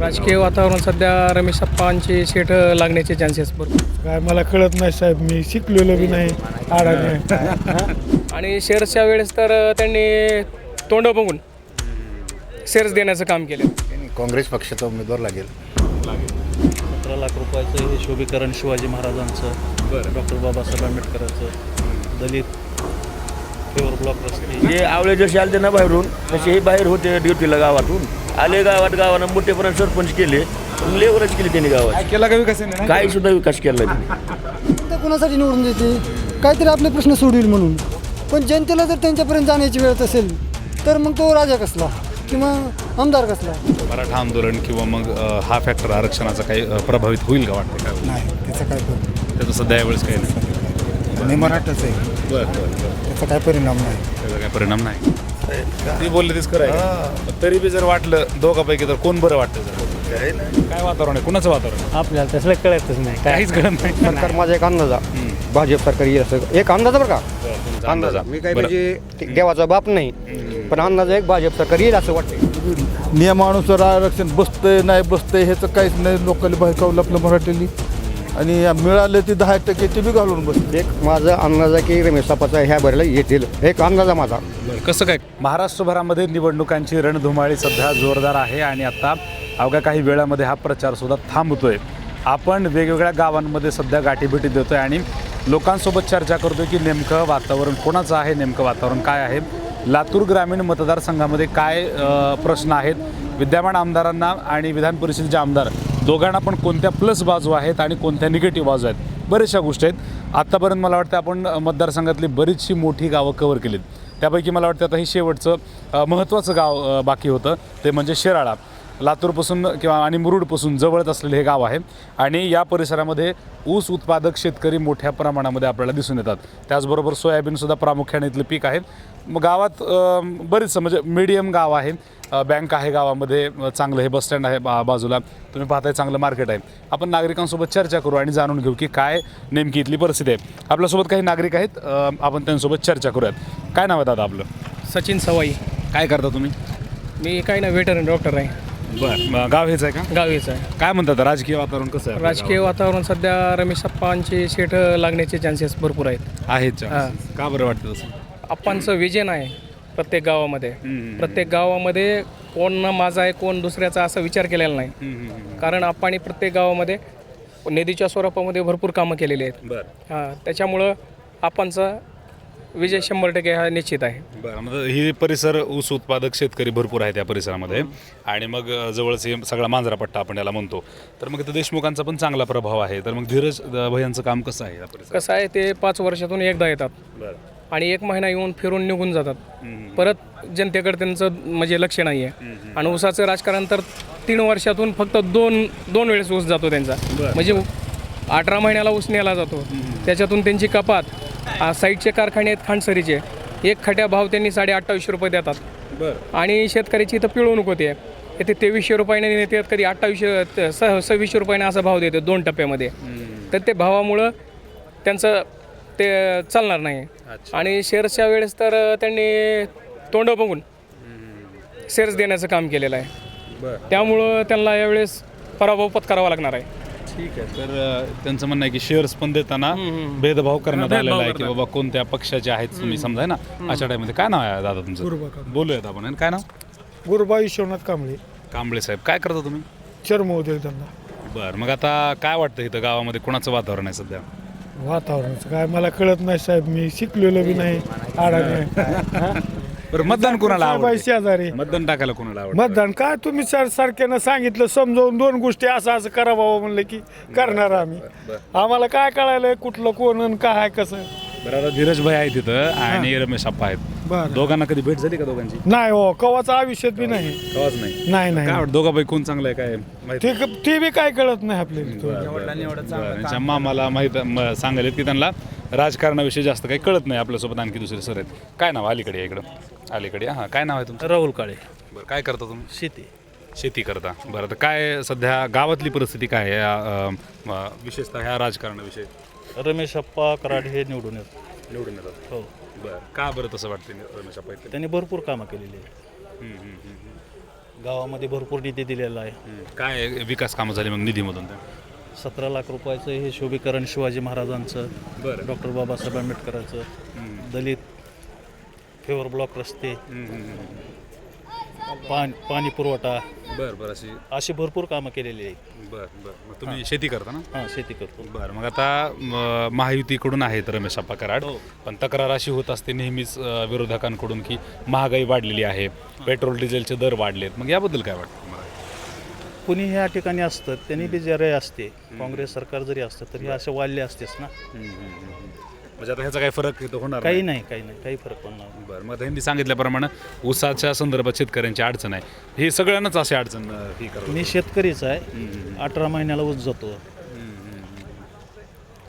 राजकीय वातावरण सध्या रमेश अप्पांची सीट लागण्याचे चान्सेस भरपूर. काय मला कळत नाही साहेब मी शिकलेलो बी नाही आणि शेअर्सच्या वेळेस तर त्यांनी तोंड बघून शेअर्स देण्याचं काम केलं. काँग्रेस पक्षाचा उमेदवार लागेल. सतरा लाख रुपयाचं हे शोभीकरण शिवाजी महाराजांचं डॉक्टर बाबासाहेब आंबेडकरांचं दलित फेवर ब्लॉक रस्ते. जे आवळे जसे आले ना बाहेरून तसे हे बाहेर होते ड्युटीला गावातून. आले गावात गावानं मोठेपणा सरपंच केले. लेवरच केली त्यांनी गावात. केला का विकास काही सुद्धा विकास केला नाही त्यांनी. तर कुणासाठी निवडून देते काहीतरी आपले प्रश्न सोडविल म्हणून. पण जनतेला जर त्यांच्यापर्यंत जाण्याची वेळ असेल तर मग तो राजा कसला? किंवा आमदार कसला? मराठा आंदोलन किंवा मग अ, हा फॅक्टर आरक्षणाचा काही अ, प्रभावित होईल का वाटतं काय? नाही त्याचा काय परिणाम त्याचं सध्या यावेळेस काही नाही. मी मराठाच आहे. बरं बरं बरं. त्याचा काय परिणाम नाही. त्याचा काही परिणाम नाही. ती बोलले तेच खरं आहे. पण तरी बी जर वाटलं दोघापैकी तर कोण बरं वाटतं जर? काय वातावरण आहे? कुणाचं वातावरण? आपल्याला तसलं कळतच नाही. काहीच कळत नाही. सरकार माझा एक अंदाजा भाजप सरकार येईल असं. एक अंदाजा बरं का? अंदाजा. मी काही. म्हणजे देवाचा बाप नाही पण अंदाजा एक भाजप सरकार येईल असं वाटतं नियमानुसार आरक्षण बसतंय नाही बसतंय ह्याचं काहीच नाही. लोकांनी बायकावलं आपलं मराठीली आणि मिळालं ते दहा टक्के ते बी घालून बसते एक माझा अंदाजा की रमेश सापाचा ह्या भरला येतील. एक अंदाजा माझा. बरं कसं काय? महाराष्ट्रभरामध्ये निवडणुकांची रणधुमाळी सध्या जोरदार आहे आणि आता अवघ्या काही वेळामध्ये हा प्रचार सुद्धा थांबतोय. आपण वेगवेगळ्या गावांमध्ये सध्या गाठीभेटी देतोय आणि लोकांसोबत चर्चा करतोय की नेमकं वातावरण कोणाचं आहे नेमकं वातावरण काय आहे? लातूर ग्रामीण मतदारसंघामध्ये काय प्रश्न आहेत? विद्यमान आमदारांना आणि विधान परिषदेचे आमदार दोघांना पण कोणत्या प्लस बाजू आहेत आणि कोणत्या निगेटिव्ह बाजू आहेत? बऱ्याचशा गोष्टी आहेत. आत्तापर्यंत मला वाटतं आपण मतदारसंघातली बरीचशी मोठी गावं कवर केलीत. त्यापैकी मला वाटतं आता हे शेवटचं महत्त्वाचं गाव बाकी होतं. ते म्हणजे शिराळा. लातूरपासून किंवा आणि मुरुडपासून जवळच असलेले हे गाव आहे. आणि या परिसरामध्ये ऊस उत्पादक शेतकरी मोठ्या प्रमाणामध्ये आपल्याला दिसून येतात. त्याचबरोबर सोयाबीनसुद्धा प्रामुख्याने इथलं पीक आहे. मग गावात बरीच म्हणजे मीडियम गाव आहे. बँक आहे गावामध्ये चांगलं हे बसस्टँड आहे बा बाजूला. तुम्ही पाहताय चांगलं मार्केट आहे. आपण नागरिकांसोबत चर्चा करू आणि जाणून घेऊ की काय नेमकी इथली परिस्थिती आहे. आपल्यासोबत काही नागरिक आहेत. आपण त्यांच्यासोबत चर्चा करूयात. काय नाव आहे दादा आपलं? सचिन सवाई. काय करता तुम्ही? मी काही ना वेटरन डॉक्टर आहे. बरं गाव हेच आहे का? गावीच आहे. काय म्हणतात राजकीय वातावरण कसं आहे? राजकीय वातावरण सध्या रमेश अप्पांची सीट लागण्याचे चान्सेस भरपूर आहेत. आहेत chances. का बरं वाटतं तसं? अप्पांचं विजन आहे प्रत्येक गावामध्ये. प्रत्येक गावामध्ये कोण ना माझा आहे कोण दुसऱ्याचा असा विचार केलेला नाही. कारण अप्पांनी प्रत्येक गावामध्ये निधीच्या स्वरूपामध्ये भरपूर कामं केलेली आहेत. बरं. हां त्याच्यामुळं अप्पांचा विजय शंभर टक्के हा निश्चित आहे. बरं ही परिसर ऊस उत्पादक शेतकरी भरपूर आहेत या परिसरामध्ये. आणि मग जवळच हे सगळा मांजरा पट्टा आपण याला म्हणतो. तर मग इथं देशमुखांचा पण चांगला प्रभाव आहे. तर मग धीरज भैयांचं काम कसं आहे या परिसरात? कसं आहे ते पाच वर्षातून एकदा येतात. बरं. आणि एक महिना येऊन फिरून निघून जातात. परत जनतेकडे त्यांचं म्हणजे लक्ष नाही आहे आणि ऊसाचं राजकारण तर तीन वर्षातून फक्त दोन दोन वेळेस ऊस जातो त्यांचा. म्हणजे अठरा महिन्याला ऊस नेला जातो. त्याच्यातून त्यांची कपात साईडचे कारखाने आहेत खांडसरीचे. एक खट्या भाव त्यांनी साडे अठ्ठावीसशे रुपये देतात. बरं. आणि शेतकऱ्याची इथं पिळवणूक होते. येथे तेवीसशे रुपयाने नेतात कधी अठ्ठावीसशे स सव्वीसशे रुपयाने असा भाव देतो दोन टप्प्यामध्ये. तर ते भावामुळं त्यांचं ते चालणार नाही. आणि शेअर्सच्या वेळेस तर त्यांनी तोंड बघून शेअर्स देण्याचं काम केलेलं आहे. त्यामुळं त्यांना यावेळेस पराभव पत्करावा लागणार आहे. ठीक आहे. तर त्यांचं म्हणणं आहे की शेअर्स पण देताना भेदभाव करण्यात आलेला आहे की बाबा कोणत्या पक्षाचे आहेत तुम्ही समजा ना? अशा टाईममध्ये काय नाव आहे दादा तुमचं? बोलूयात आपण. आणि काय नाव? गुरुबा विश्वनाथ कांबळे. कांबळे साहेब. काय करता तुम्ही? चर्म होते त्यांना. बरं. मग आता काय वाटतं इथं गावामध्ये? कोणाचं वातावरण आहे सध्या? वातावरणाचं काय? मला कळत नाही साहेब. मी शिकलेलो बी नाही. अडाणी बरं मतदान कोणाला आवडतं? शेजारी. मतदान टाकायला कोणाला आवडतं? मतदान काय तुम्ही सर सारख्यानं सांगितलं समजावून दोन गोष्टी असं असं करा बाबा म्हणलं की करणार आम्ही. आम्हाला काय कळायलंय कुठलं कोण आणि काय आहे कसं? बरं आता धीरज भाई आहे तिथं आणि रमेश अप्पा आहेत. बरं. दोघांना कधी भेट झाली का दोघांची? नाही हो कवाचं आयुष्यात बी नाही. आवाज नाही. नाही काय नाही दोघांपैकी कोण चांगलं आहे काय माहिती ते ते बी काय कळत नाही आपल्याला. बरं, त्यांच्या मामाला माहीत म- सांगायला की त्यांना राजकारणाविषयी जास्त काही कळत नाही आपल्यासोबत आणखी दुसरे सर आहेत. काय नाव? अलीकडे आहे इकडं. अलीकडे हां काय नाव आहे तुमचं? राहुल काळे. बरं काय करता तुम्ही? शेती. शेती करता. बरं तर काय सध्या गावातली परिस्थिती काय आहे? या अं, विशेषतः ह्या राजकारणाविषयी. रमेश अप्पा कराड हे निवडून येत निवडून येतात. हो. बरं का बरं तसं वाटतं रमेश अप्पा इथे? त्यांनी भरपूर कामं केलेली आहे हम्म, हम्म, हम्म, हम्म. गावामध्ये भरपूर निधी दिलेला आहे. काय विकास कामं झाली मग निधीमधून? त्या? सतरा लाख रुपयाचं हे शोभीकरण शिवाजी महाराजांचं बरं. डॉक्टर बाबासाहेब आंबेडकरांचं दलित फेवर ब्लॉक रस्ते पाणी पाणी पुरवठा. बरं बरं अशी अशी भरपूर कामं केलेली आहेत. बरं बरं. मग तुम्ही शेती करता ना? हां शेती करतो. बरं मग आता म, महायुतीकडून आहेत रमेश अप्पा कराड हो. पण तक्रार अशी होत असते नेहमीच अ, विरोधकांकडून की महागाई वाढलेली आहे पेट्रोल डिझेलचे दर वाढलेत. मग याबद्दल काय वाटतं? कुणी ह्या ठिकाणी असतं त्यांनी बी जरी असते काँग्रेस सरकार जरी असतं तरी असे वाढले असतेच ना. म्हणजे आता ह्याचा काही फरक इथं होणार काही नाही. काही नाही काही फरक पडणार नाही. बरं मग आता ह्यांनी सांगितल्याप्रमाणे ऊसाच्या संदर्भात शेतकऱ्यांची अडचण आहे. हे सगळ्यांनाच अशी अडचण अ, ही करत मी शेतकरीच आहे. अठरा महिन्याला ऊस जातो.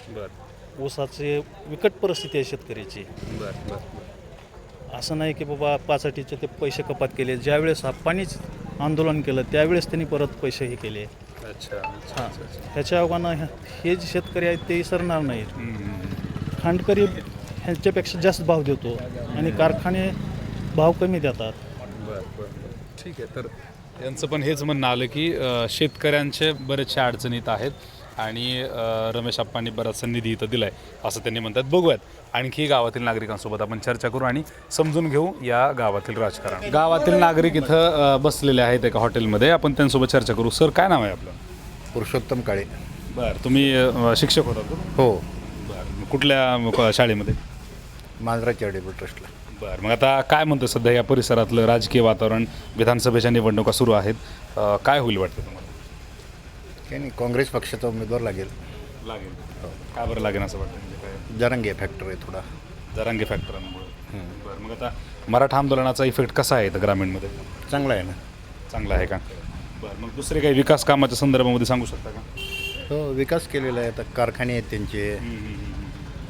बरं. ऊसाची विकट परिस्थिती आहे शेतकऱ्याची बरं बरं. असं नाही की बाबा पाचाटीचे ते पैसे कपात केले. ज्यावेळेस पाणीच आंदोलन केलं त्यावेळेस त्यांनी परत पैसे हे केले. अच्छा हां. ह्याच्या अवघानं हे जे शेतकरी आहेत ते इसरणार नाहीत. खांडकरी ह्यांच्यापेक्षा जास्त भाव देतो आणि कारखाने भाव कमी देतात. बरं बरं बरं. ठीक आहे तर यांचं पण हेच म्हणणं आलं की शेतकऱ्यांचे बरेचशा अडचणीत आहेत. आणि रमेश अप्पांनी बराचसा निधी इथं दिलाय असं त्यांनी म्हणतात. बघूयात. आणखी गावातील नागरिकांसोबत आपण चर्चा करू आणि समजून घेऊ या गावातील राजकारण. गावातील नागरिक इथं बसलेले आहेत एका हॉटेलमध्ये. आपण त्यांच्यासोबत चर्चा करू. सर काय नाव आहे आपलं? पुरुषोत्तम काळे. बरं तुम्ही शिक्षक होता हो. बरं कुठल्या शाळेमध्ये? मांजरा चॅरिटेबल ट्रस्टला. बरं मग आता काय म्हणतं सध्या या परिसरातलं राजकीय वातावरण? विधानसभेच्या निवडणुका सुरू आहेत. काय होईल वाटतं तुम्हाला? काही नाही काँग्रेस पक्षाचा उमेदवार लागेल. लागेल. का बरं लागेल असं वाटतं? म्हणजे काय? जरांगे फॅक्टर आहे थोडा. जरांगे फॅक्टरांमुळे बरं मग आता मराठा आंदोलनाचा इफेक्ट कसा आहे इथं ग्रामीणमध्ये? चांगला आहे ना. चांगला आहे का? बरं मग दुसरे काही विकास कामाच्या संदर्भामध्ये सांगू शकता का? हो विकास केलेला आहे. आता कारखाने आहेत त्यांचे.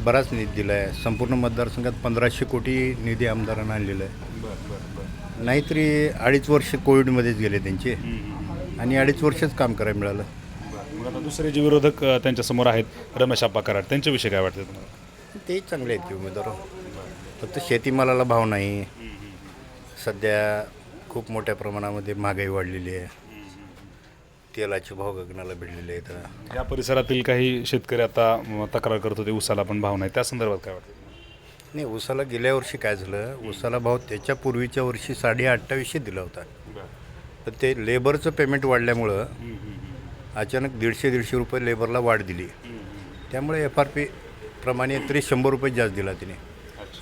बराच निधी दिला आहे संपूर्ण मतदारसंघात पंधराशे कोटी निधी आमदारांना आणलेला आहे. बरं बरं बरं. नाहीतरी अडीच वर्ष कोविडमध्येच गेले त्यांचे. आणि अडीच वर्षच काम करायला मिळालं. मग आता दुसरे जे विरोधक अ, त्यांच्यासमोर आहेत रमेश आप्पा कराड त्यांच्याविषयी काय वाटतं तुम्हाला? तेही चांगले आहेत की उमेदवार. फक्त शेतीमालाला भाव नाही. सध्या खूप मोठ्या प्रमाणामध्ये महागाई वाढलेली आहे. तेलाचे भाव गगनाला भिडलेले आहेत. या परिसरातील काही शेतकरी आता तक्रार करत होते उसाला पण भाव नाही. त्या संदर्भात काय वाटतं नाही उसाला गेल्या वर्षी काय झालं? उसाला भाव त्याच्या पूर्वीच्या वर्षी साडे अठ्ठावीसशे दिला होता. तर ते लेबरचं पेमेंट वाढल्यामुळं अचानक दीडशे दीडशे रुपये लेबरला वाढ दिली. त्यामुळे एफ आर पी प्रमाणे तरी शंभर रुपये जास्त दिला तिने.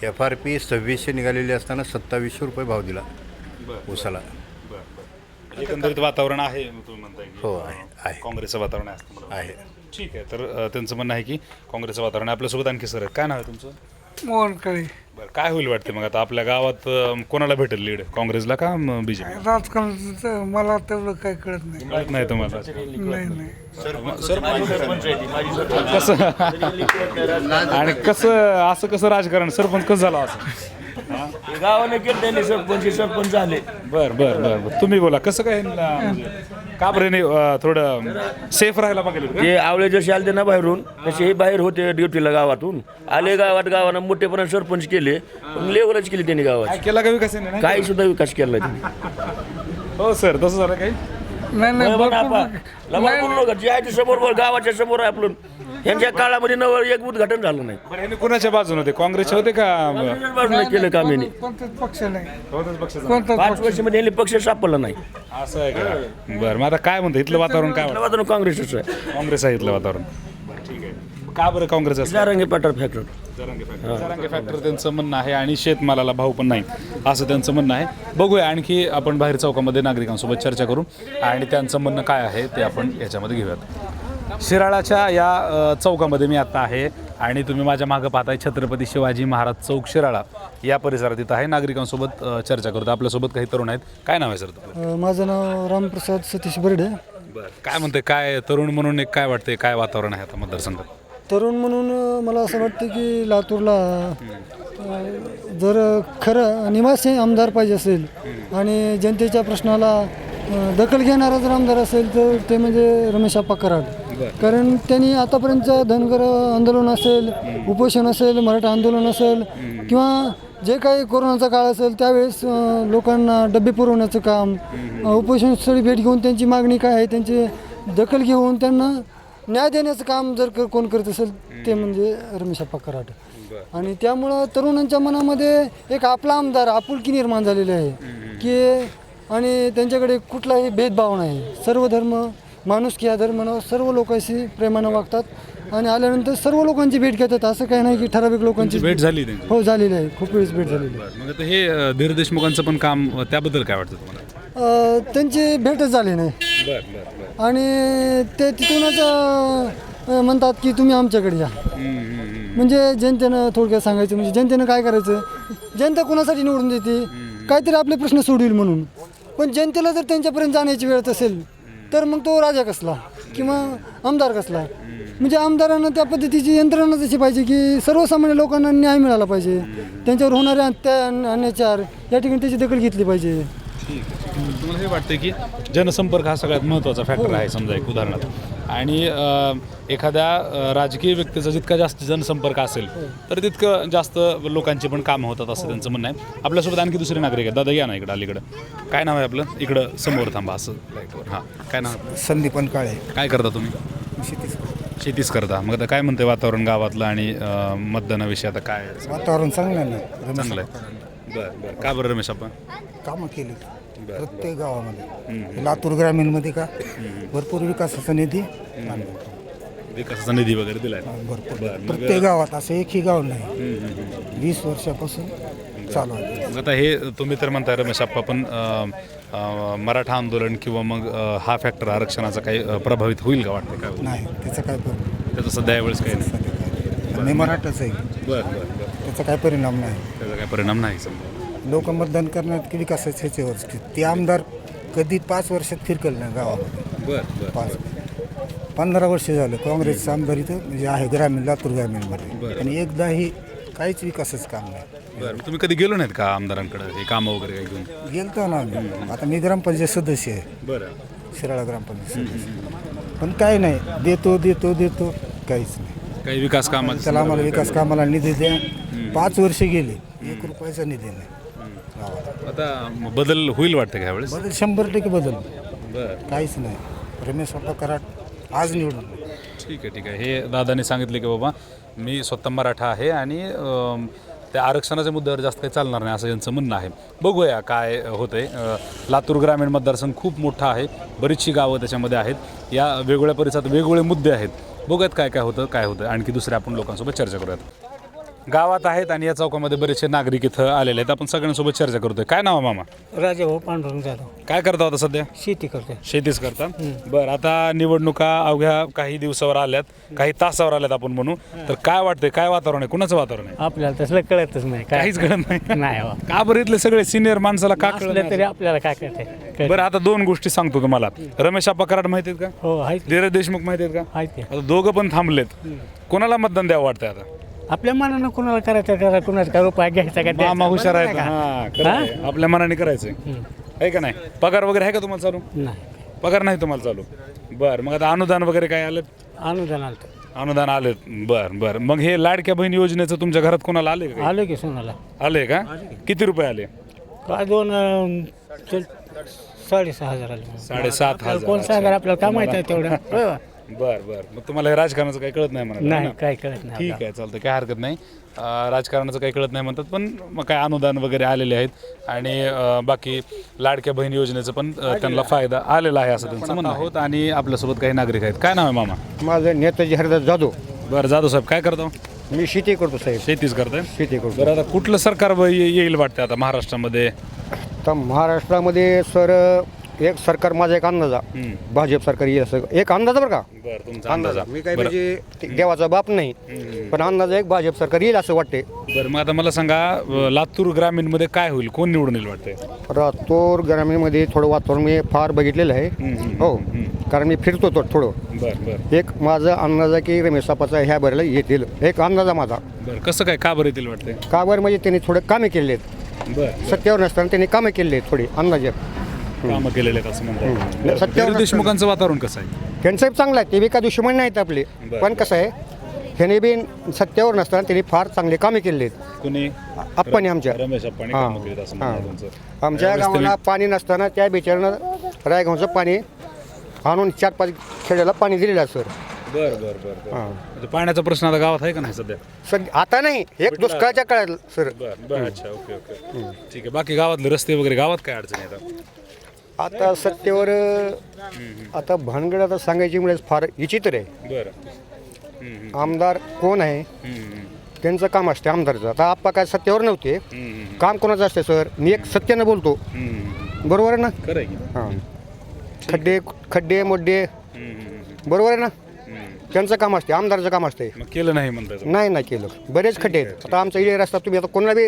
एफ आर पी सव्वीसशे निघालेली असताना सत्तावीसशे रुपये भाव दिला उसाला एकंदरीत वातावरण आहे तुम्ही म्हणताय की, हो, आहे, आहे. काँग्रेसचं वातावरण आहे ठीक आहे तर त्यांचं म्हणणं आहे की काँग्रेसचं वातावरण आहे. आपल्यासोबत आणखी सर. काय नाव आहे तुमचं? मोहन काळे. बरं काय होईल वाटते मग आता? आपल्या गावात अ, कोणाला भेटेल लीड? काँग्रेसला का बीजेपी राजकारणाचं मला तेवढं काही कळत नाही. कळत नाही तुम्हाला? नाही नाही. कसं? आणि कसं असं कसं राजकारण? सरपंच कसं झालं असं? हे गावाने केलं त्यांनी सरपंच सरपंच झाले बर बर बर बर तुम्ही बोला कसं काय म्हणजे का बरं नाही अ, थोडं सेफ राहायला पाहिजे का? ते आवळे जसे आले ना बाहेरून तसे हे बाहेर होते ड्युटीला गावातून आले गावात गावानं मोठेपणा सरपंच केले पण लेवलच केली त्यांनी काय गावात केला का विकास यांनी? नाही काही सुद्धा विकास केला त्यांनी हो सर तसं झालं काही नाही नाही बरं बरं भरपूर- आपा. लबाड बोलू नका. जे आहे ते समोर बोल गावाच्या समोर आहे आपलं यांच्या काळामध्ये नव एक उद्घाटन झालं नाही. बरं ह्यांनी कुणाच्या बाजूने होते काँग्रेसचे होते का? बाजूने केलं काम यांनी कोणताच पक्ष नाही. कोणत्याच पक्षाचं कोणताच पाच वर्षामध्ये यांनी पक्ष सापडला नाही. असं आहे का? बरं मग आता काय म्हणतं? इथलं वातावरण काय वाटतं? वातावरण काँग्रेसच आहे. काँग्रेस आहे इथलं वातावरण. बरं ठीक आहे. का बरं काँग्रेस असं जारंगे पठार फॅक्टर. जरांगे फॅक्टर त्यांचं म्हणणं आहे आणि शेतमालाला भाव पण नाही असं त्यांचं म्हणणं आहे. बघूया आणखी आपण बाहेर चौकामध्ये नागरिकांसोबत चर्चा करू आणि त्यांचं म्हणणं काय आहे ते आपण याच्यामध्ये घेऊयात. शिराळाच्या या चौकामध्ये मी आता आहे आणि तुम्ही माझ्या मागं पाहताय छत्रपती शिवाजी महाराज चौक शिराळा. या परिसरात इथं आहे. नागरिकांसोबत चर्चा करतो. आपल्यासोबत काही तरुण आहेत. काय नाव आहे सर तुमचं? माझं नाव रामप्रसाद सतीश बर्डे. बरं. काय म्हणते काय तरुण म्हणून एक काय वाटते काय वातावरण आहे आता मतदारसंघात? तरुण म्हणून मला असं वाटतं की लातूरला जर खरं निवासी आमदार पाहिजे असेल आणि जनतेच्या प्रश्नाला दखल घेणारा जर आमदार असेल तर ते म्हणजे रमेश आप्पा कराड. कारण त्यांनी आतापर्यंत धनगर आंदोलन असेल उपोषण असेल मराठा आंदोलन असेल किंवा जे काही कोरोनाचा काळ असेल त्यावेळेस लोकांना डबे पुरवण्याचं काम उपोषणस्थळी भेट घेऊन त्यांची मागणी काय आहे त्यांची दखल घेऊन त्यांना न्याय देण्याचं काम जर कोण करत असेल ते म्हणजे रमेश अप्पा कराड. आणि त्यामुळं तरुणांच्या मनामध्ये एक आपला आमदार आपुलकी निर्माण झालेली आहे की आणि त्यांच्याकडे कुठलाही भेदभाव नाही. सर्व धर्म माणुसकी या धर्मानं सर्व लोकांशी प्रेमानं वागतात आणि आल्यानंतर सर्व लोकांची भेट घेतात. असं काही नाही की ठराविक लोकांची भेट झाली त्यांची हो झालेली आहे. खूप वेळेस भेट झालेली आहे. मग आता हे अ, धीर देशमुखांचं पण काम अ, त्याबद्दल काय वाटतं तुम्हाला? अ, त्यांची भेटच झाली नाही. बर बर बर. आणि ते तिथूनच अ, म्हणतात की तुम्ही आमच्याकडे या. म्हणजे जनतेनं थोडक्यात सांगायचं म्हणजे जनतेनं काय करायचं? जनता कोणासाठी निवडून देते? काहीतरी आपले प्रश्न सोडविल म्हणून. पण जनतेला जर त्यांच्यापर्यंत जाण्याची वेळ असेल तर मग तो राजा कसला? किंवा आमदार कसला? म्हणजे आमदारांना त्या पद्धतीची यंत्रणा जशी पाहिजे की सर्वसामान्य लोकांना न्याय मिळाला पाहिजे. त्यांच्यावर होणारे अत्या अत्याचार या ठिकाणी त्याची दखल घेतली पाहिजे. तुम्हाला हे वाटतं की जनसंपर्क हा सगळ्यात महत्त्वाचा फॅक्टर आहे समजा एक उदाहरणार्थ. आणि एखाद्या राजकीय व्यक्तीचा जितका जास्त जनसंपर्क असेल तर तितकं जास्त लोकांची पण कामं होतात असं त्यांचं म्हणणं आहे. आपल्यासोबत आणखी दुसरे नागरिक आहेत. दादा या ना इकडं अलीकडं. काय नाव आहे आपलं? इकडं समोर थांबा असं. हां काय नाव? संदीपन काळे काय करता तुम्ही? शेतीच शेतीच करता. मग आता काय म्हणते वातावरण गावातलं आणि मतदानाविषयी आता काय? आहे? वातावरण चांगलं आहे ना? चांगलं आहे. बरं बरं. का बरं रमेश आपण? कामं केली. प्रत्येक गावामध्ये. लातूर ग्रामीणमध्ये का? भरपूर विकासाचा निधी. विकासाचा निधी वगैरे दिलाय. भरपूर. प्रत्येक गावात असं एकही गाव नाही. वीस वर्षापासून चालू आहे. मग आता हे तुम्ही तर म्हणताय रमेश आप्पा पण अ, अ, मराठा आंदोलन किंवा मग अ, हा फॅक्टर आरक्षणाचा काही अ, प्रभावित होईल का वाटतं काय? होईल? नाही त्याचा काय परिणाम त्याचं सध्या यावेळेस काही नाही. सध्या काय. मी मराठाच आहे. बरं बरं बरं. त्याचा काय परिणाम नाही. त्याचा काही परिणाम नाही समजा. लोक मतदान करण्यात की विकासाच्या ह्याच्यावर ते आमदार कधी पाच वर्षात फिरकल नाही गावामध्ये. बरं बरं पाच. पंधरा वर्ष झालं काँग्रेसचं आमदार इथं म्हणजे आहे ग्रामीण लातूर ग्रामीणमध्ये. आणि एकदाही काहीच विकासाचं काम नाही. बरं तुम्ही कधी गेलो नाहीत का आमदारांकडे? हे कामं वगैरे काही घेऊन? गेलतो ना आम्ही. आता मी ग्रामपंचायत सदस्य आहे. बरं. शिराळा ग्रामपंचायत सदस्य. पण काही नाही देतो देतो देतो काहीच नाही. काही विकास कामाचं त्याला आम्हाला विकास कामाला निधी द्या. पाच वर्ष गेले एक रुपयाचा निधी नाही. आता बदल होईल वाटतं का यावेळेस बदल शंभर टक्के बदल. बरं. काहीच नाही. रमेश बाप्पा कराड आज निवडून ठीक आहे ठीक आहे. हे दादाने सांगितले की बाबा मी स्वतः मराठा आहे आणि अम, त्या आरक्षणाच्या मुद्द्यावर जास्त काही चालणार नाही असं यांचं म्हणणं आहे. बघूया काय होतंय. अ, लातूर ग्रामीण मतदारसंघ खूप मोठा आहे. बरीचशी गावं त्याच्यामध्ये आहेत. या वेगवेगळ्या परिसरात वेगवेगळे मुद्दे आहेत. बघूयात काय काय होतं काय होतं आणखी दुसऱ्या आपण लोकांसोबत चर्चा करूयात. गावात आहेत आणि या चौकामध्ये बरेचसे नागरिक इथं आलेले आहेत. आपण सगळ्यांसोबत चर्चा करतोय. काय नाव आहे मामा? राजाभाऊ पांडुरंग जाधव. काय करता होता सध्या? शेती करते शेतीच करता? बरं आता निवडणुका अवघ्या काही दिवसावर आल्यात काही तासावर आल्यात आपण म्हणू. तर काय वाटतंय? काय वातावरण आहे? कुणाचं वातावरण आहे? आपल्याला तसलं कळतच नाही. काय? काहीच कळत नाही. नाही हो. का बरं इथले सगळे सिनियर माणसाला का कळत असलं तरी? आपल्याला काय कळते बरं आता दोन गोष्टी सांगतो तुम्हाला. रमेश आप्पा कराड माहिती आहेत का? हो आहेत. धीरज देशमुख माहिती आहेत का? आहेत ते. आता दोघं पण थांबलेत. कोणाला मतदान द्यावं वाटतंय आता? आपल्या मनानं कोणाला करायचं करा कुणाचा काय रुपया घ्यायचा का द्यायचा? मामा हुशार बरोबर आहे हा खरं आहे. आपल्या मनाने करायचंय. आहे का नाही? पगार वगैरे आहे का तुम्हाला चालू? का? नाही. पगार नाही तुम्हाला चालू? बरं मग आता अनुदान वगैरे काय आलं? अनुदान आलं अनुदान आले. बर बर. मग हे लाडक्या बहीण योजनेचं तुमच्या घरात कोणाला आले का आलं की सोनाला. आले का. किती रुपये आले? काय दोन अं, साडेसहा हजार आले. साडेसात हजार कोण सांगा आपल्याला काय माहिती आहे तेवढं. बर बर. मग तुम्हाला हे राजकारणाचं काही कळत नाही म्हणत नाही? काय कळत नाही ठीक आहे चालतं काय हरकत नाही. अं, राजकारणाचं काही कळत नाही म्हणतात पण मग काय अनुदान वगैरे आलेले आहेत आणि अं, बाकी लाडक्या बहीण योजनेचं पण अं, त्यांना फायदा आलेला आहे असं त्यांचं म्हणणं आहोत आणि आपल्यासोबत काही नागरिक आहेत. काय नाव आहे मामा? माझं नेताजी हरदास जाधव. बरं जाधव साहेब काय करतो? मी शेती करतो साहेब. शेतीच करताय? शेती करतो. बरं आता कुठलं सरकार ब- ये- येईल वाटतं आता महाराष्ट्रामध्ये? तर महाराष्ट्रामध्ये सर एक सरकार माझा एक अंदाजा. भाजप सरकार येईल असं. एक अंदाजा बरं का? बरं तुमचा अंदाजा. मी काय बरं. म्हणजे ते देवाचा बाप नाही पण अंदाजा एक भाजप सरकार येईल असं वाटते बरं मग आता मला सांगा अ, लातूर ग्रामीणमध्ये काय होईल? कोण निवडून येईल वाटतंय? रातोर ग्रामीणमध्ये थोडं वातावरण मी फार बघितलेलं आहे. हो. कारण मी फिरतो तो थोडं. बरं बरं. एक माझा अंदाजा की रमेश सापाचा ह्या बरेला येतील. एक अंदाजा माझा. बरं कसं काय का बरं येतील वाटतंय? का बरं म्हणजे त्यांनी थोडे कामे केले आहेत बरं. सत्यावर नसताना त्यांनी कामे केले आहेत थोडी अंदाजे. कामं केलेले आहेत असं म्हणतात सत्यावर देशमुखांचं वातावरण कसं आहे? त्यांचं चांगलं आहे ते बी का दुश्मन नाहीत आपले. पण कसं आहे ह्याने बी सत्तेवर नसताना त्यांनी फार चांगले कामे केलेले आहेत कुणी? आप्पानी आमच्या. रमेश अप्पाणी हां. कामं केलीत असं म्हणणं आहे हां. तुमचं. आमच्या गावाला पाणी नसताना त्या बिचारानं रायगावचं पाणी आणून चार पाच खेड्याला पाणी दिलेलं आहे सर. बरं बरं बरं बरं. हां. म्हणजे पाण्याचा प्रश्न आता गावात आहे का नाही सध्या? सध्या आता नाही. एक दुष्काळाच्या काळात सर. बरं बरं अच्छा ओके ओके ठीक आहे बाकी गावातले रस्ते वगैरे गावात काय अडचणी येतात आता सत्तेवर आता भानगड आता सांगायची म्हणजे फार विचित्र आहे. बरं. आमदार कोण आहे? त्यांचं काम असते आमदारचं. आता आप्पा काय सत्तेवर नव्हते. काम कोणाचं असते सर? मी एक सत्यानं बोलतो. बरोबर आहे ना? हां. खड्डे खड्डे मोड्डे. बरोबर आहे ना? त्यांचं काम असते आमदारचं काम असते केलं नाही म्हणताय तुम्ही. नाही नाही केलं. बरेच खड्डे आहेत. आता आमचा इडे रस्ता तुम्ही आता कोणाला बी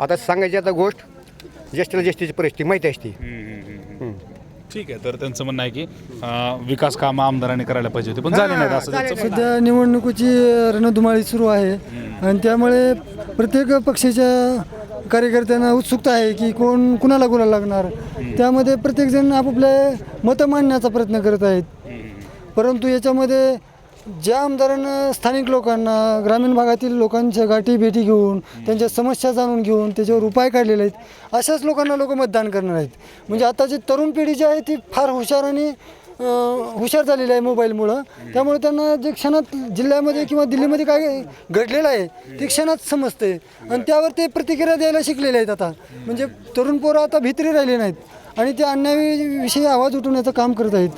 आता सांगायची आता गोष्ट ज्येष्ठला ज्येष्ठीची परिस्थिती माहिती असते. ठीक आहे तर त्यांचं म्हणणं आहे की अं, विकास कामं आमदारांनी करायला पाहिजे होते पण झाले नाहीत असं त्यांचं म्हणणं सध्या निवडणुकीची रणधुमाळी सुरू आहे. आणि त्यामुळे प्रत्येक पक्षाच्या कार्यकर्त्यांना उत्सुकता आहे की कोण कुणाला गुलाल लागणार. त्यामध्ये प्रत्येकजण आपापले मतं मांडण्याचा प्रयत्न करत आहेत. परंतु याच्यामध्ये ज्या आमदारानं स्थानिक लोकांना ग्रामीण भागातील लोकांच्या गाठी भेटी घेऊन त्यांच्या समस्या जाणून घेऊन त्याच्यावर उपाय काढलेले आहेत अशाच लोकांना लोक मतदान करणार आहेत. म्हणजे आताची तरुण पिढी जी आहे ती फार हुशार आणि हुशार झालेली आहे मोबाईलमुळं. त्यामुळे त्यांना जे क्षणात जिल्ह्यामध्ये किंवा दिल्लीमध्ये काय घडलेलं आहे ते क्षणात समजते आणि त्यावर ते प्रतिक्रिया द्यायला शिकलेले आहेत आता. म्हणजे तरुण पोरं आता भित्री राहिले नाहीत. आणि ते अन्यायाविषयी आवाज उठवण्याचं काम करत आहेत.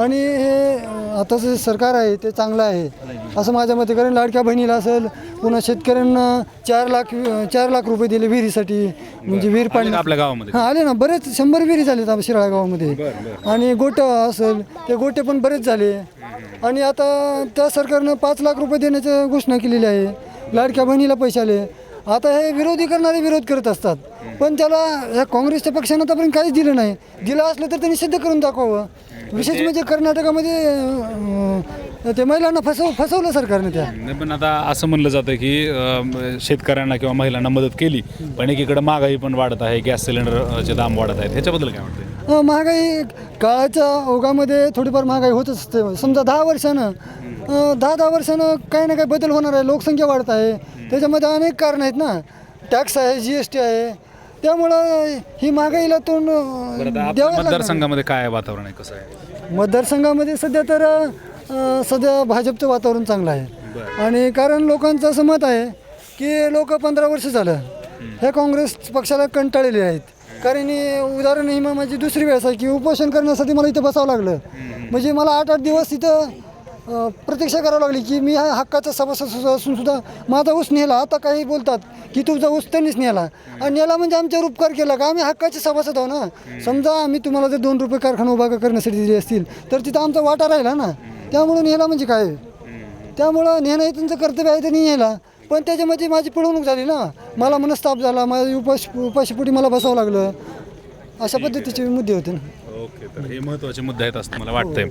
आणि हे आताचं जे सरकार आहे ते चांगलं आहे. असं माझ्या मते कारण लाडक्या बहिणीला असेल पुन्हा शेतकऱ्यांना चार लाख चार लाख रुपये दिले विहिरीसाठी. म्हणजे विहीर पाणी आपल्या गावामध्ये? हां आले ना. बरेच शंभर विहिरी झालेत आपल्या शिराळा गावामध्ये. आणि गोटे असेल ते गोटे पण बरेच झाले. आणि आता त्या सरकारनं पाच लाख रुपये देण्याची घोषणा केलेली आहे. लाडक्या बहिणीला पैसे आले. आता हे विरोधी करणारे विरोध करत असतात. पण त्याला या काँग्रेसच्या पक्षानं आतापर्यंत काहीच दिलं नाही. दिलं असलं तर त्यांनी सिद्ध करून दाखवावं. विशेष म्हणजे कर्नाटकामध्ये अं, ते महिलांना फसव फसवलं सरकारने त्या. नाही पण आता असं म्हणलं जातं की अं, शेतकऱ्यांना किंवा महिलांना मदत केली पण एकीकडे महागाई पण वाढत आहे गॅस सिलेंडरचे दाम वाढत आहेत. ह्याच्याबद्दल काय वाटतं अं, महागाई काळाच्या ओघामध्ये थोडीफार महागाई होतच असते. समजा दहा वर्षानं अं, दहा दहा वर्षानं काही ना काही बदल होणार आहे. लोकसंख्या वाढत आहे. त्याच्यामध्ये अनेक कारण आहेत ना. टॅक्स आहे जी एस टी आहे. त्यामुळं ही महागाईला तोंड अं, बरं आता आपल्या द्यावं लागणार. मतदारसंघामध्ये काय वातावरण आहे कसं आहे? मतदारसंघामध्ये सध्या तर अं, सध्या भाजपचं वातावरण चांगलं आहे. आणि कारण लोकांचं असं मत आहे की लोक पंधरा वर्ष झालं. ह्या काँग्रेस पक्षाला कंटाळलेले आहेत. कारण ही उदाहरण ही माझी दुसरी वेळेस आहे की उपोषण करण्यासाठी मला इथं बसावं लागलं. म्हणजे मला आठ आठ दिवस इथं प्रतीक्षा करावी लागली की मी हा हक्काचा सभासद असून सुद्धा माझा ऊस नेला. आता काही बोलतात की तुझा ऊस त्यांनीच नेला. आणि नेला म्हणजे आमच्यावर उपकार केला का? आम्ही हक्काचे सभासद आहो ना. समजा आम्ही तुम्हाला जर दोन रुपये कारखाना उभा करण्यासाठी दिले असतील तर तिथं आमचा वाटा राहिला ना. त्यामुळं नेला म्हणजे काय? त्यामुळं नेणं हे तुमचं कर्तव्य आहे ते नाही नेला. पण त्याच्यामध्ये माझी पिळवणूक झाली ना. मला मनस्ताप झाला माझ्या उपाश उपाशीपोटी मला बसावं लागलं. अशा पद्धतीचे मुद्दे होते ना. ओके तर हे महत्त्वाचे मुद्दे आहेत असं मला वाटतंय.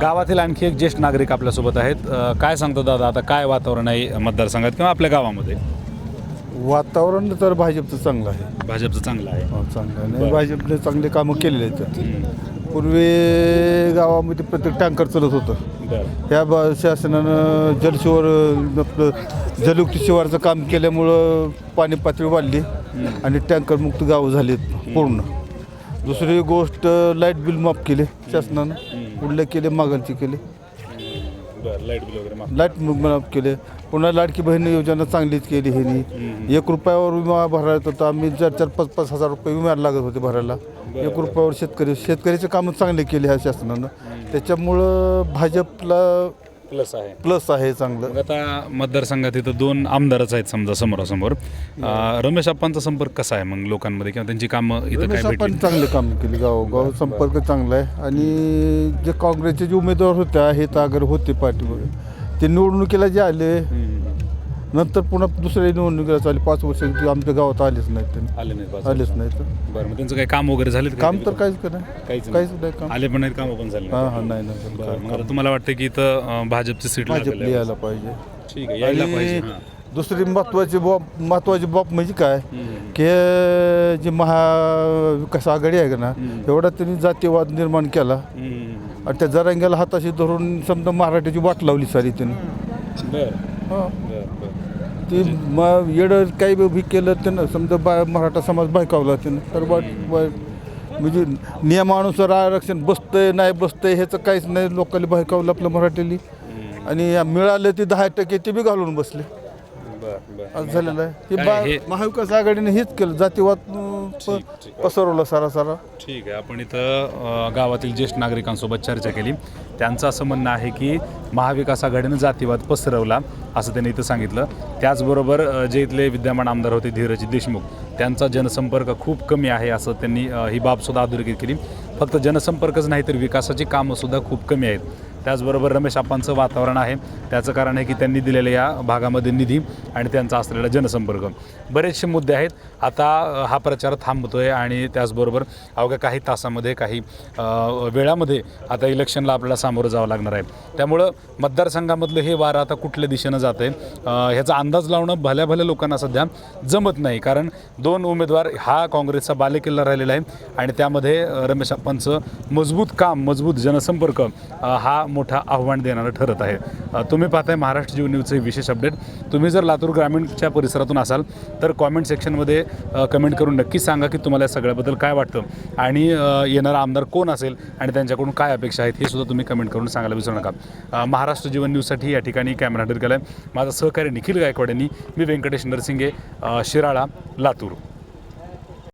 गावातील आणखी एक ज्येष्ठ नागरिक आपल्यासोबत आहेत. अं, काय सांगतो दादा? आता काय वातावरण आहे मतदारसंघात किंवा आपल्या गावामध्ये? वातावरण तर भाजपचं चांगलं आहे. भाजपचं चांगलं आहे. हो, चांगलं आहे. आणि भाजपने चांगले कामं केलेले आहेत. पूर्वी गावामध्ये प्रत्येक टँकर चालत होतं. बरं. ह्या बा शासनानं जलशिवार आपलं जलयुक्त शिवारचं काम केल्यामुळं पाणी पातळी वाढली आणि टँकर मुक्त गावं झालीत पूर्ण. दुसरी गोष्ट लाइट बिल माफ केले शासनानं. उल्लेख केले मागणची केले. बरं लाइट बिल वगैरे माफ लाइट माफ केले. पुन्हा लाडकी बहीण योजना चांगलीच केली ह्यांनी. एक रुपयावर विमा भरायचा होता. आम्ही चार चार पाच पाच हजार रुपये विम्याला लागत होते भरायला. एक रुपयावर शेतकरी शेतकऱ्याचे कामं चांगले केले ह्या शासनानं. त्याच्यामुळं भाजपला प्लस आहे. प्लस आहे चांगलं. मग आता मतदारसंघात इथं दोन आमदारच आहेत समजा समोरासमोर. अं, रमेश आप्पांचा संपर्क कसा आहे मग लोकांमध्ये किंवा त्यांची कामं इथं काय रमेश भेटली? आपण चांगले काम केले गावोगाव संपर्क चांगला आहे. आणि जे काँग्रेसचे जे उमेदवार होते आहेत अगर होते पाठीमध्ये ते निवडणुकीला जे आले नंतर पुन्हा दुसऱ्या निवडणुकीला चालले. पाच वर्ष ते आमच्या गावात आलेच नाहीत त्यांनी. आले पाच आलेच नाहीत. बरं मग त्यांचं काही काम वगैरे झाले काम तर काहीच नाही. काहीच काहीच नाही काम. आले पण नाहीत कामं पण झाले हां. हां नाही नाही बरं मग आता तुम्हाला वाटतं की इथं अं, भाजपची सीट भाजप यायला पाहिजे. ठीक आहे यायला पाहिजे आणि हां. दुसरी महत्वाची बाब महत्वाची बाब म्हणजे काय? की जी महाविकास आघाडी आहे का ना एवढा त्यांनी जातीवाद निर्माण केला. हम्म. आणि त्या जरांग्याला हाताशी धरून समजा मराठीची वाट लावली सारी त्यांनी. बरं. हां. ती मग येडं काही बी केलं त्यानं समजा बा मराठा समाज बायकावला त्यानं तर बा बा- म्हणजे नियमानुसार आरक्षण बसतंय नाही बसतंय ह्याचं काहीच नाही लोकांनी बायकावलं आपलं मराठीली. आणि मिळालं ते दहा टक्के ते बी घालून बसले. बरं बरं. असं झालेलं आहे. हे काय बा हे- महाविकास आघाडीने हेच केलं जातीवाद अं, प- पसरवलं सारा सारा. ठीक आहे. आपण इथं अ, गावातील ज्येष्ठ नागरिकांसोबत चर्चा केली. त्यांचं असं म्हणणं आहे की महाविकास आघाडीनं जातीवाद पसरवला असं त्यांनी इथं सांगितलं. त्याचबरोबर अ, जे इथले विद्यमान आमदार होते धीरज देशमुख त्यांचा जनसंपर्क खूप कमी आहे असं त्यांनी अ, ही बाबसुद्धा अधोरेखित केली. फक्त जनसंपर्कच नाही तर विकासाची कामंसुद्धा खूप कमी आहेत. त्याचबरोबर रमेश आप्पांचं वातावरण आहे. त्याचं कारण आहे की त्यांनी दिलेल्या या भागामध्ये निधी आणि त्यांचा असलेला जनसंपर्क. बरेचसे मुद्दे आहेत. आता हा प्रचार थांबतोय आणि त्याचबरोबर अवघ्या काही तासामध्ये काही वेळामध्ये आता इलेक्शनला आपल्याला सामोरं जावं लागणार आहे. त्यामुळं मतदारसंघामधलं हे वारं आता कुठल्या दिशेनं जातं आहे ह्याचा अंदाज लावणं भल्या भल्या लोकांना सध्या जमत नाही. कारण दोन उमेदवार हा काँग्रेसचा बालेकिल्ला राहिलेला आहे आणि त्यामध्ये रमेश आप्पांचं मजबूत काम मजबूत जनसंपर्क हा मोठा आव्हान देणारं ठरत आहे. तुम्ही पाहताय महाराष्ट्र जीवन न्यूजचे विशेष अपडेट. तुम्ही जर लातूर ग्रामीणच्या परिसरातून असाल तर कॉमेंट सेक्शनमध्ये कमेंट करून नक्की सांगा की तुम्हाला या सगळ्याबद्दल काय वाटतं आणि येणारा आमदार कोण असेल आणि त्यांच्याकडून काय अपेक्षा आहेत हे सुद्धा तुम्ही कमेंट करून सांगायला विसरू नका. महाराष्ट्र जीवन न्यूजसाठी या ठिकाणी कॅमेरा हँडल केला आहे माझा सहकारी निखिल गायकवाड यांनी. मी व्यंकटेश नरसिंगे शिराळा लातूर.